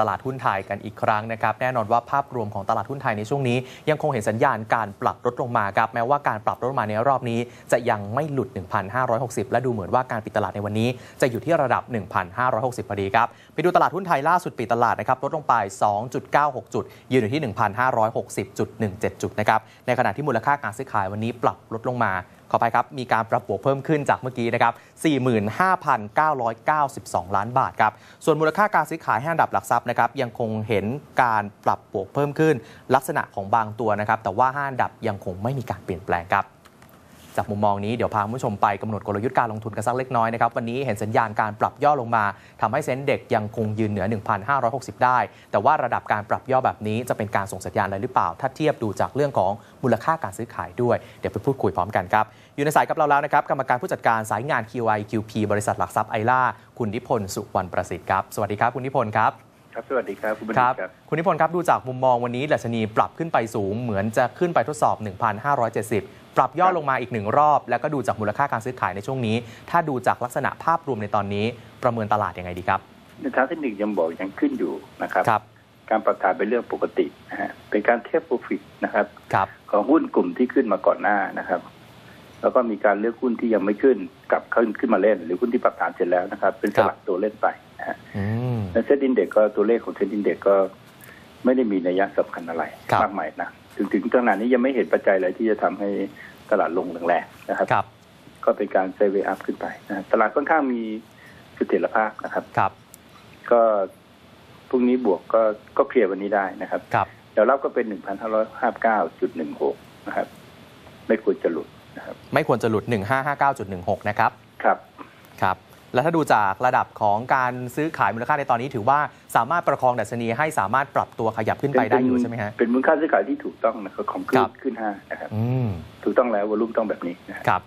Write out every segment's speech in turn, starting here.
ตลาดหุ้นไทยกันอีกครั้งนะครับแน่นอนว่าภาพรวมของตลาดหุ้นไทยในช่วงนี้ ยังคงเห็นสัญญาณการปรับลดลงมาครับแม้ว่าการปรับลดลงมาในรอบนี้ จะยังไม่หลุด 1,560 และดูเหมือนว่าการปิดตลาดในวันนี้ จะอยู่ที่ระดับ 1,560พอดีครับไปดูตลาดหุ้นไทยล่าสุดปิดตลาดนะครับลดลงไป 2.96 จุด ยืนอยู่ที่ 1,560.17 จุดนะครับในขณะที่มูลค่าการซื้อขายวันนี้ปรับลดลงมา ขอไปครับ มีการปรับบวกเพิ่มขึ้นจากเมื่อกี้นะครับ 45,992 ล้านบาทครับ ส่วนมูลค่าการซื้อขายให้อันดับหลักทรัพย์นะครับยังคงเห็นการปรับบวกเพิ่มขึ้น ลักษณะของบางตัวนะครับ แต่ว่าห้าอันดับยังคงไม่มีการเปลี่ยนแปลงครับ จากมุมมองนี้เดี๋ยวพาคุณผู้ชมไปกำหนดกลยุทธ์การลงทุนกันสักเล็กน้อยนะครับวันนี้เห็นสัญญาณการปรับย่อลงมาทำให้เซ็นเด็กยังคงยืนเหนือ 1,560 ได้ แต่ว่าระดับการปรับย่อแบบนี้จะเป็นการส่งสัญญาณอะไรหรือเปล่า ถ้าเทียบดูจากเรื่องของมูลค่าการซื้อขายด้วย เดี๋ยวไปพูดคุยพร้อมกันครับอยู่ในสายกับเราแล้วนะครับกรรมการผู้จัดการสายงาน QI QP บริษัทหลักทรัพย์ไอล่าคุณนิพนธ์สุวรรณประสิทธิ์ครับสวัสดีครับคุณนิพนธ์ครับครับสวัสดีครับ คุณบัณคฑิรัตครับคุณนิพนธ์ครับ ดูจากมุมมองวันนี้ดัชนีปรับขึ้นไปสูงเหมือนจะขึ้นไปทดสอบ 1,570 ปรับย่อครับลงมาอีกหนึ่งรอบ แล้วก็ดูจากมูลค่าการซื้อขายในช่วงนี้ ถ้าดูจากลักษณะภาพรวมในตอนนี้ ประเมินตลาดยังไงดีครับในทางเทคนิคยังบอกยังขึ้นอยู่นะครับครับการปรับฐานเป็นเรื่องปกตินะฮะเป็นการเทียบโปรฟิตนะครับครับของหุ้นกลุ่มที่ขึ้นมาก่อนหน้านะครับ แล้วก็มีการเลือกหุ้นที่ยังไม่ขึ้นกลับขึ้นขึ้นมาเล่น หรือหุ้นที่ปรับฐานเสร็จแล้วนะครับ เป็นสลับตัวเล่นไปนะฮะอืมในเซ็ตอินเด็กก็ตัวเลขของเซ็ตอินเด็กก็ ไม่ได้มีนัยสำคัญอะไรครับมากมายนะถึงถึงขนาดนี้ยังไม่เห็นปัจจัยอะไรที่จะทำให้ตลาดลงแรงๆนะครับครับก็เป็นการเซเวอัพขึ้นไปนะตลาดค่อนข้างมีเสถียรภาพนะครับครับ ก็พรุ่งนี้บวกก็ก็เคลียร์วันนี้ได้นะครับครับเดี๋ยวรับก็เป็นหนึ่งพันห้าร้อยห้าเก้าจุดหนึ่งหกนะครับ ไม่ควรจะหลุดนะครับ ไม่ควรจะหลุด1559.16นะครับ ครับครับ แล้วถ้าดูจากระดับของการซื้อขายมูลค่าในตอนนี้ถือว่าสามารถประคองดัชนีให้สามารถปรับตัวขยับขึ้นไปได้อยู่ใช่ไหมฮะเป็นมูลค่าซื้อขายที่ถูกต้องนะครับของขึ้ครันบขึ้นห้านะครับอืมถูกต้องแล้ววอลุ่มต้องแบบนี้นะฮะครับ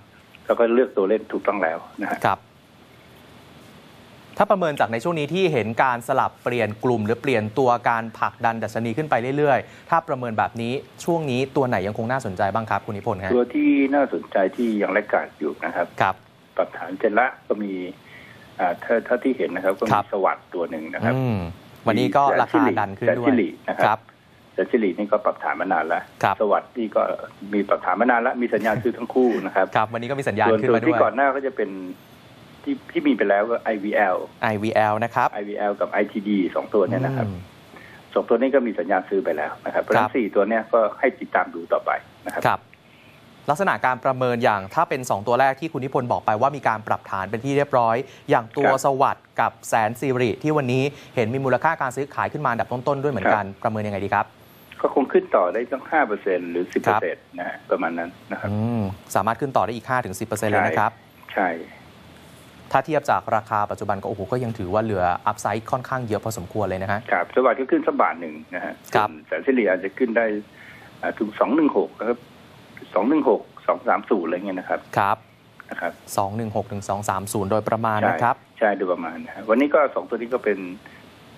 แล้วก็เลือกตัวเล่นถูกต้องแล้วนะฮะครับ ถ้าประเมินจากในช่วงนี้ที่เห็นการสลับเปลี่ยนกลุ่ม หรือเปลี่ยนตัวการผลักดันดัชนีขึ้นไปเรื่อยๆ ถ้าประเมินแบบนี้ช่วงนี้ตัวไหนยังคงน่าสนใจบ้างครับคุณนิพนธ์ฮะตัวที่น่าสนใจที่ยังแลกขาดอยู่นะครับครับปรับฐานเสร็จละก็มีอ่า ถ้าถ้าที่เห็นนะครับก็ครัมีบสวัสด์ตัวหนึ่งนะครับอืมวันนี้ก็ราคาดันขึ้นด้วแสยนสิรินะครับครับแต่ชิลีนี่ก็ปรับฐานมานานแล้วครับสวัสด์นี่ก็มีปรับฐานมานานแล้ว มีสัญญาณซื้อทั้งคู่นะครับ ครับ วันนี้ก็มีสัญญาณส่วนขึ้นตัวมาด้ที่วยก่อนหน้าก็จะเป็นที่ที่มีไปแล้วก็ IVL IVL นะครับ IVL กับ ITD สองตัวเนี่ยนะครับอืมสองตัวนี้ก็มีสัญญาณซื้อไปแล้วนะครับเพราะฉะครันั้บนสี่ตัวเนี้ยก็ให้ติดตามดูต่อไปนะครับครับ ลักษณะการประเมินอย่างถ้าเป็น 2 ตัวแรกที่คุณนิพนธ์บอกไปว่ามีการปรับฐานเป็นที่เรียบร้อย อย่างตัวครับสวัสด์กับแสนซีริที่วันนี้เห็นมีมูลค่าการซื้อขายขึ้นมาอันดับต้นๆด้วยเหมือนกันประเมินยังไงดีครับ ก็คงขึ้นต่อได้ตั้งห้าเปอร์เซ็นหรือสิบคเปอรัร์เซ็นต์นะฮะประมาณนั้นนะครับอืมสามารถขึ้นต่อได้อีก5-10%เลยนะครับ ใช่ ถ้าเทียบจากราคาปัจจุบันก็โอ้โหก็ยังถือว่าเหลืออัพไซด์ค่อนข้างเยอะพอสมควรเลยนะฮะครับสวัสดิ์ก็ขึ้นสักบาทหนึ่งนะฮะครับส่วนแสนสิริอาจจะขึ้นได้อ่าถึงสองหนึ่งหกนะครับ สองหนึ่งหกสองสามศูนย์อะไรเงี้ยนะครับครับนะครับ216ถึง230โดยประมาณใช่นะครับ ใช่โดยประมาณนะฮะวันนี้ก็สองตัวนี้ก็เป็น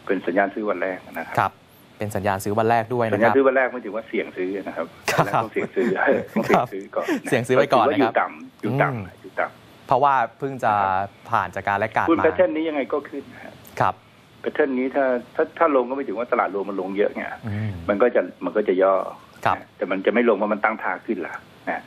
เป็นสัญญาณซื้อวันแรกนะครับครับ เป็นสัญญาณซื้อวันแรกด้วยสัญนะคญาณรับซื้อวันแรกไม่ถือว่าเสี่ยงซื้อนะครับครับวันแรกต้องเสี่ยงซื้อต้องเสี่ยงซื้อก่อนนะเสี่ยงซื้อไว้ก่อนถืว่าอนะครัยู่บต่ำอยู่อืมต่ำอยู่ต่เพราะว่าเพิ่งจะผ่านจากการแลกการำหุ้นมาแพทเทิร์นนี้ยังไงก็ขึ้นนะฮะครับแพทเทิร์นนี้ถ้าถ้าถ้าลงก็ไม่ถึงว่าตลาดรวมมันลงเยอะไงอืมมันก็จะมันก็จะย่อครับนะ แต่มันจะไม่ลงว่ามันตั้งท่าขึ้นล่ะนะ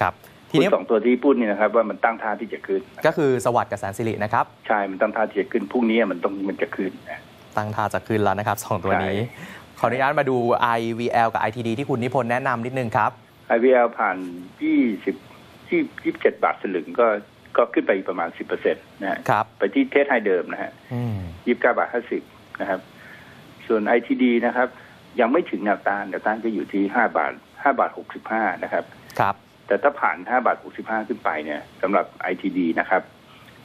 ครับทีหุ้นนี้สองตัวที่พูดนี่นะครับว่ามันตั้งท่าที่จะขึ้น ก็คือสวัสด์กับแสนสิรินะครับใช่มันตั้งท่าที่จะขึ้นพรุ่งนี้มันต้องมันจะขึ้นนะตั้งท่าจะขึ้นแล้วนะครับสองตัวนี้ใช่ขออนุญาตมาดู IVL กับ ITD ที่คุณนิพนธ์แนะนำนิดนึงครับ IVL ผ่านยี่สิบที่ยี่สิบเจ็ดบาทสลึงก็ก็ขึ้นไปประมาณสิบเปอร์เซ็นต์นะฮะครับไปที่เทสไฮเดิมนะฮะอืมยี่สิบเก้าบาทห้าสิบนะครับ ส่วน ITD นะครับ ยังไม่ถึงแนวต้านแนวต้านก็อยู่ที่ห้าบาทห้าบาทหกสิบห้านะครับ ครับ แต่ถ้าผ่านห้าบาทหกสิบห้าขึ้นไปเนี่ยสำหรับ ITD นะครับ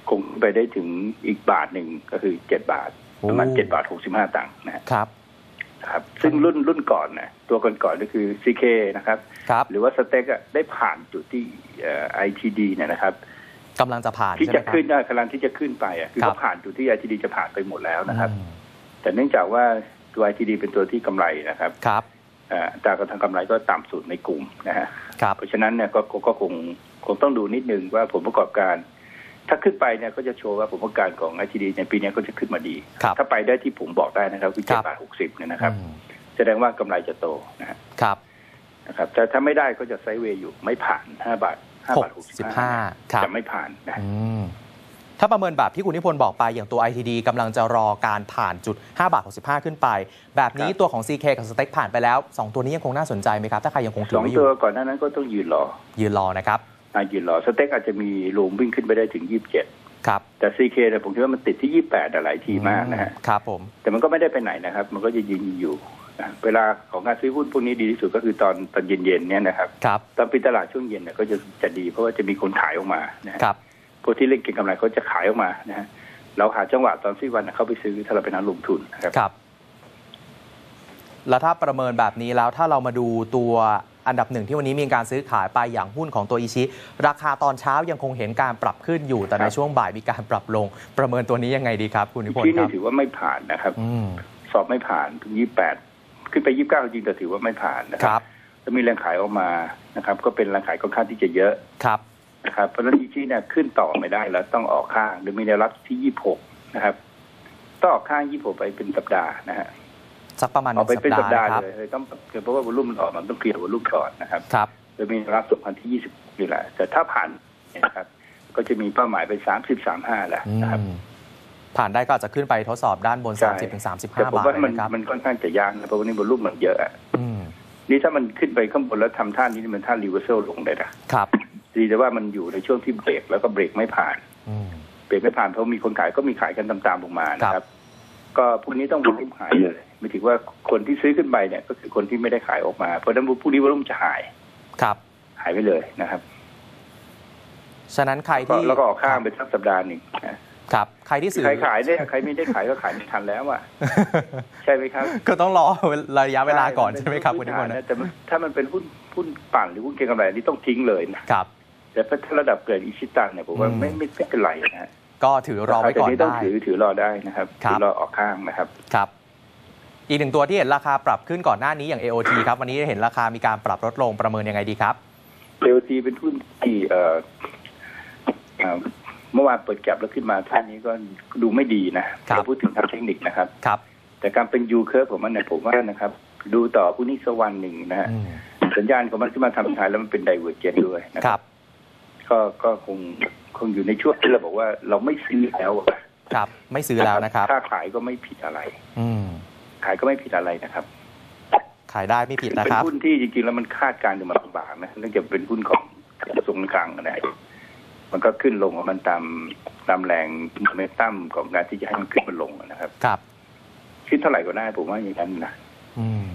คงไปได้ถึงอีกบาทหนึ่งก็คือเจ็ดบาทประมาณโอ้เจ็ดบาทหกสิบห้าตังค์นะฮะครับ ครับ ซึ่งรุ่นรุ่นก่อนนะตัวก่อนๆก็คือ CK นะครับครับหรือว่าสเต็กอะได้ผ่านจุดที่เอ่อ ITD เนี่ยนะครับกำลังจะผ่านที่ใช่ไหมจะครับขึ้นได้กำลังที่จะขึ้นไปอะคือครับเขาผ่านจุดที่ ITD จะผ่านไปหมดแล้วนะครับอืมแต่เนื่องจากว่า ตัว ITD เป็นตัวที่กำไรนะครับครับเอ่ออัตรากระทำกำไรก็ต่ำสุดในกลุ่มนะฮะครับเพราะฉะนั้นเนี่ยก็ก็ก็คงคงต้องดูนิดนึงว่าผลประกอบการ ถ้าขึ้นไปเนี่ยก็จะโชว์ว่าผลประกอบการของไอทีดีในปีนี้ก็จะขึ้นมาดีครับถ้าไปได้ที่ผมบอกได้นะครับคือคเจ็รัดบบาทหกสิบเนี่ยนะครับอืมแสดงว่ากำไรจะโตนะฮะครับนะครับ แต่ถ้าไม่ได้ก็จะไซด์เวย์อยู่ไม่ผ่านห้าบาทห้าบาทหกสิบห้า65ครับจะไม่ผ่านนะอืม ถ้าประเมินแบบที่คุณนิพนธ์บอกไปอย่างตัว ITD กำลังจะรอการผ่านจุด 5 บาท 65 ขึ้นไป แบบนี้ตัวของ CK กับสเต็กผ่านไปแล้ว 2 ตัวนี้ยังคงน่าสนใจไหมครับ ถ้าใครยังคงถืสอองไว้อตัยู่วก่อนหน้านั้นก็ต้องยืนรอ ยืนรอนะครับอะยืนรอสเต็กอาจจะมีรูมวิ่งขึ้นไปได้ถึงยี่สิบเจ็ดครับ แต่ซีเคเนี่ยผมคิดว่ามันติดที่ยี่แปดหลายทีมากนะฮะครับผมแต่มันก็ไม่ได้ไปไหนนะครับ มันก็จะยืนอยู่นะเวลาของการซื้อหุ้นพวกนี้ดีที่สุดก็คือตอนตอนเย็นๆเนี่ยนะครับครับตอนปิดตลาดช่วงเย็นเนี่ยก็จะจะดีเพราะว่าจะมีคนขายออกมานะฮะครับ พวกที่เล่นเก็งกำไรเขาจะขายออกมานะฮะเราหาจังหวะตอนซื้อวันเข้าไปซื้อถ้าเราเป็นนักลงทุนนะครับครับ แล้วถ้าประเมินแบบนี้แล้วถ้าเรามาดูตัวอันดับหนึ่งที่วันนี้มีการซื้อขายไปอย่างหุ้นของตัวอีชิ ราคาตอนเช้ายังคงเห็นการปรับขึ้นอยู่ แต่ในช่วงบ่ายมีการปรับลง ประเมินตัวนี้ยังไงดีครับ คุณนิพนที่ธ์คนี่รับถือว่าไม่ผ่านนะครับอืมสอบไม่ผ่านถึงยี่แปดขึ้นไปยี่เก้าจริงแต่ถือว่าไม่ผ่านนะคครัรับแล้วมีแรงขายออกมานะครับ ก็เป็นแรงขายค่อนข้างที่จะเยอะครับ นะครับ เพราะฉะนั้นอีชีเนี่ยขึ้นต่อไม่ได้แล้วต้องออกข้างโดยมีแนวรับที่ยี่หกนะครับต้องออกข้างยี่หกไปเป็นสัปดาห์นะฮะสักประมาณหออกนึ่งไปสัปเป็นสัปดาดาห์ห์นะครับเลยต้องเพราะว่าวอลุ่มมันออกมันต้องเคลียร์วอลุ่มก่อนนะครับครับโดยมีแนวรับสองพันที่ยี่สิบนี่แหละแต่ถ้าผ่านเนี่ยนะครับ ก็จะมีเป้าหมายเป็นสามสิบสามห้าแหละอืนะครับมผ่านได้ก็อาจจะขึ้นไปทดสอบด้านบนใช่30ถึง35แต่ผมบาทว่าเลยมันนะครับมันค่อนข้างจะยากนะเพราะวันนี้วอลุ่มมันเยอะอะอืมนี่ถ้ามันขึ้นไปข้างบนแล้วทำท่านี้นี่มันท่ารีเวอร์เซลลงเลยนะครับ ดีแต่ว่ามันอยู่ในช่วงที่เบรกแล้วก็เบรกไม่ผ่านอืมเบรกไม่ผ่านเพราะมีคนขายก็มีขายกันตามๆลงมานะคครัรับบก็พวกนี้ต้องวอลุ่มหายเลยไม่ถึงว่าคนที่ซื้อขึ้นไปเนี่ยก็คือคนที่ไม่ได้ขายออกมา เพราะฉะนั้นพวกนี้วอลุ่มจะหายครับ หายไปเลยนะครับ ฉะนั้นใครก็ที่แล้วก็ออกข้างไปสักสัปดาห์หนึ่งนะครับใครที่ซื้อใครขายเนี่ยใครไม่ได้ขายก็ขายไม่ทันแล้วอะใช่ไหมครับ ก็ต้องรอระยะเวลาก่อนใช่ไหมครับคุณนิพนธ์นะนะแต่มันถ้ามันเป็นหุ้นหุ้นปั่นหรือหุ้นเก็งกำไรนี่ต้องทิ้งเลยนะครับ แต่ถ้าระดับเกิดอิชิตันเนี่ยผมว่าอืมไม่ไม่ไม่เป็นไรนะฮะก็ถือรอไว้ก่อนแต่ต้องได้ถือถือรอได้นะครับครับถือรอออกข้างนะครับครับ อีกหนึ่งตัวที่เห็นราคาปรับขึ้นก่อนหน้านี้อย่าง AOT ครับ วันนี้เห็นราคามีการปรับลดลงประเมินยังไงดีครับเ o ทีเป็นหุ้นที่เอ่อเอ่อเมื่อวานเปิดแก็บแล้วขึ้นมาท่านนี้ก็ดูไม่ดีนะครับเราพูดถึงทางเทคนิคนะครับครับ แต่การเป็นยูเคอร์ผมว่าเนี่ยผมว่านะครับ ดูต่อผู้นี้สักวันหนึ่งนะฮะอืมสัญญาณของมันขึ้นมาทำท้ายแล้วมันเป็นไดเวอร์เจนด้วยนะคครัรับบ ก็ก็คงคงอยู่ในช่วงที่เราบอกว่าเราไม่ซื้อแล้วอะครับ ไม่ซื้อแล้วนะครับค่าขายก็ไม่ผิดอะไร อืมขายก็ไม่ผิดอะไรนะครับ ขายได้ไม่ผิดนะเป็คนรับหุ้นที่จริงๆแล้วมันคาดการณ์อยู่มาลำบากนะเนื่องจากเป็นหุ้นของกระทรวงการคลังนะมันก็ขึ้นลงของมันตามตามแรงโมเมนตัมของการที่จะให้มันขึ้นมันลงนะครับ ครับขึ้นเท่าไหร่ก็ได้ผมว่าอย่างนั้นนะอืม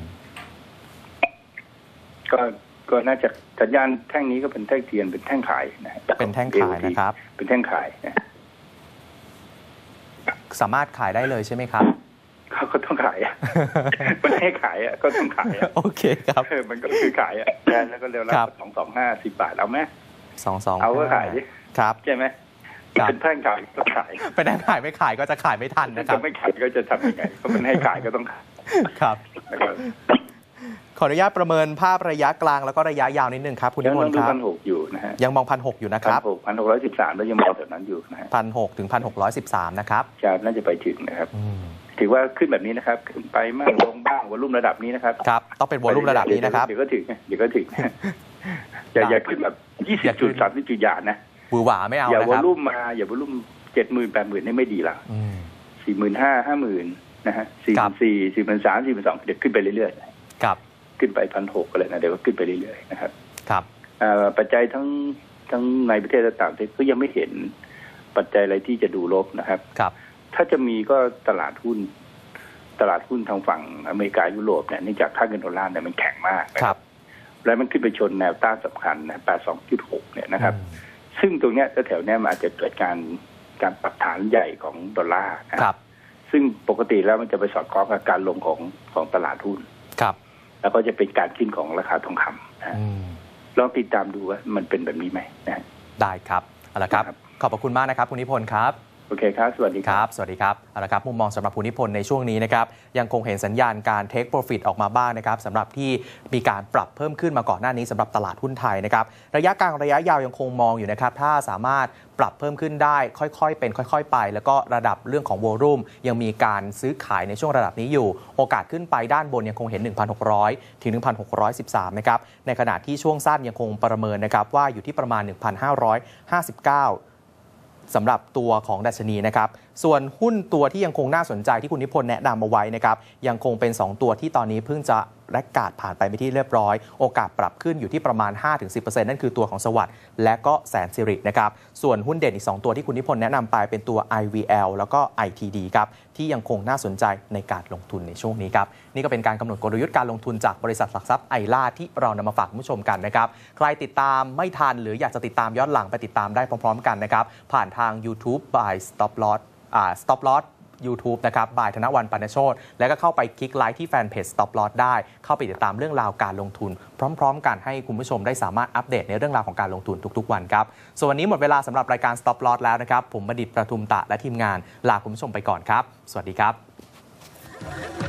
ก็ ก็น่าจะสัญญาณแท่งนี้ก็เป็นแท่งเทียนเป็นแท่งขายนะฮะเป็นแท่งขายนะครับ เป็นแท่งขายนะสามารถขายได้เลยใช่ไหมครับเขาก็ต้องขายอะมันให้ขายอะก็ต้องขายอะโอเคครับเออมันก็คือขายอะแล้วก็เร็วครัรับบสองสองห้าสิบบาทเอาไหมสองสองเอาก็ขายดิครับใช่ไหมครับเป็นแท่งขายก็ขายไปได้ขายไม่ขายก็จะขายไม่ทันถ้านะครัจะบไม่ขายก็จะทำยังไงเพราะมันให้ขายก็ต้องขายครับนะครับ ขออนุญาตประเมินภาพระยะกลางแล้วก็ระยะยาวนิดนึงครับ คุณนิยังพต้นองธ์ดูครับพันหกอยู่นะฮะยังมองพันหกอยู่นะคพันรับหกพันหกร้อยสิบสามแล้วยังมองแบบนั้นอยู่นะฮะพันหกถึงพันหกร้อยสิบสามนะครับจะน่าจะไปถึงนะครับอืมถือว่าขึ้นแบบนี้นะครับขึ้นไปมากลงบ้างวอลุ่มระดับนี้นะครับครับต้องเป็นวอลลุ่มระดับนี้นะครับเดี๋ยวก็ถึงเดี๋ยวก็ถึงอย่าอย่าขึ้นแบบยี่สิอย่าบขึ้จุดนสามสิบจุดอย่านะบือหวาไม่เอาอย่านะวอครับลุ่มมาอย่าวอลุ่มเจ็ดหมื่นแปดหมื่นนี่ไม่ดีละอืมสี่หมื่นห้าห้าหมื่นนะฮะสี่คหรัมื่บนสี่สี่หมื่นสามสี่หมื่นสองเดี๋ยวขึ้นไปเรื่อย ครับๆขึ้นไปพันหกอะไรนะเดี๋ยวก็ขึ้นไปเรื่อยๆนะครับ ครับอ่าปัจจัยทั้งทั้งในประเทศและต่างประเทศก็ยังไม่เห็นปัจจัยอะไรที่จะดูลบนะครับ ครับ ถ้าจะมีก็ตลาดหุ้น ตลาดหุ้นทางฝั่งอเมริกายุโรปเนี่ยเนื่องจากค่าเงินดอลลาร์เนี่ยมันแข็งมากนะคครัรับบแล้วมันขึ้นไปชนแนวต้านสำคัญนะ82.6เนี่ยนะครับอืมซึ่งตรงเนี้ยแถวๆเนี้ยมันอาจจะเกิดการการปรับฐานใหญ่ของดอลลาร์นะครับ ซึ่งปกติแล้วมันจะไปสอดคล้องกับการลงของของตลาดหุ้นครับ แล้วก็จะเป็นการขึ้นของราคาทองคำนะอืมลองติดตามดูว่ามันเป็นแบบนี้ไหมนะได้ครับเอาละครับครับขอบพระคุณมากนะครับ คุณนิพนธ์ครับ โอเคครับ สวัสดีครับ สวัสดีครับเอาละครับ มุมมองสำหรับคุณนิพนธ์ในช่วงนี้นะครับ ยังคงเห็นสัญญาณการ take profit ออกมาบ้างนะครับสำหรับที่มีการปรับเพิ่มขึ้นมาก่อนหน้านี้สำหรับตลาดหุ้นไทยนะครับ ระยะกลางระยะยาวยังคงมองอยู่นะครับ ถ้าสามารถปรับเพิ่มขึ้นได้ ค่อยๆ เป็นค่อย ๆ ไป แล้วก็ระดับเรื่องของ v o ลุ่มยังมีการซื้อขายในช่วงระดับนี้อยู่ โอกาสขึ้นไปด้านบนยังคงเห็น 1,600 ถึง 1,613 นะครับ ในขณะที่ช่วงสั้นยังคงประเมินนะครับว่าอยู่ที่ประมาณ 1,559 สำหรับตัวของดัชนีนะครับ ส่วนหุ้นตัวที่ยังคงน่าสนใจที่คุณนิพนธ์แนะนำมาไว้นะครับ ยังคงเป็น 2 ตัวที่ตอนนี้เพิ่งจะแรกกาดผ่านไปไปที่เรียบร้อย โอกาสปรับขึ้นอยู่ที่ประมาณ 5-10%นั่นคือตัวของสวัสด์และก็แสนสิรินะครับ ส่วนหุ้นเด่นอีก 2 ตัวที่คุณนิพนธ์แนะนำไปเป็นตัว IVL แล้วก็ ITD ครับที่ยังคงน่าสนใจในการลงทุนในช่วงนี้ครับนี่ก็เป็นการกำหนดกลยุทธ์การลงทุนจากบริษัทหลักทรัพย์ไอล่าที่เรานำมาฝากคุณผู้ชมกันนะครับใครติดตามไม่ทันหรืออยากจะติดตามย้อนหลังไปติดตามได้พร้อมๆ กันนะครับผ่านทาง YouTube by Stop Loss อ่า Stop Loss YouTube นะครับบ่ายธนวันปันโชตแล้วก็เข้าไปคลิกไลค์ที่แฟนเพจ Stop Loss ได้ เข้าไปติดตามเรื่องราวการลงทุน พร้อม ๆ กันให้คุณผู้ชมได้สามารถอัปเดตในเรื่องราวของการลงทุนทุก ๆ วันครับ ส่วนวันนี้หมดเวลาสำหรับรายการ Stop Loss แล้วนะครับ ผมบดิตประทุมตะและทีมงานลาคุณผู้ชมไปก่อนครับ สวัสดีครับ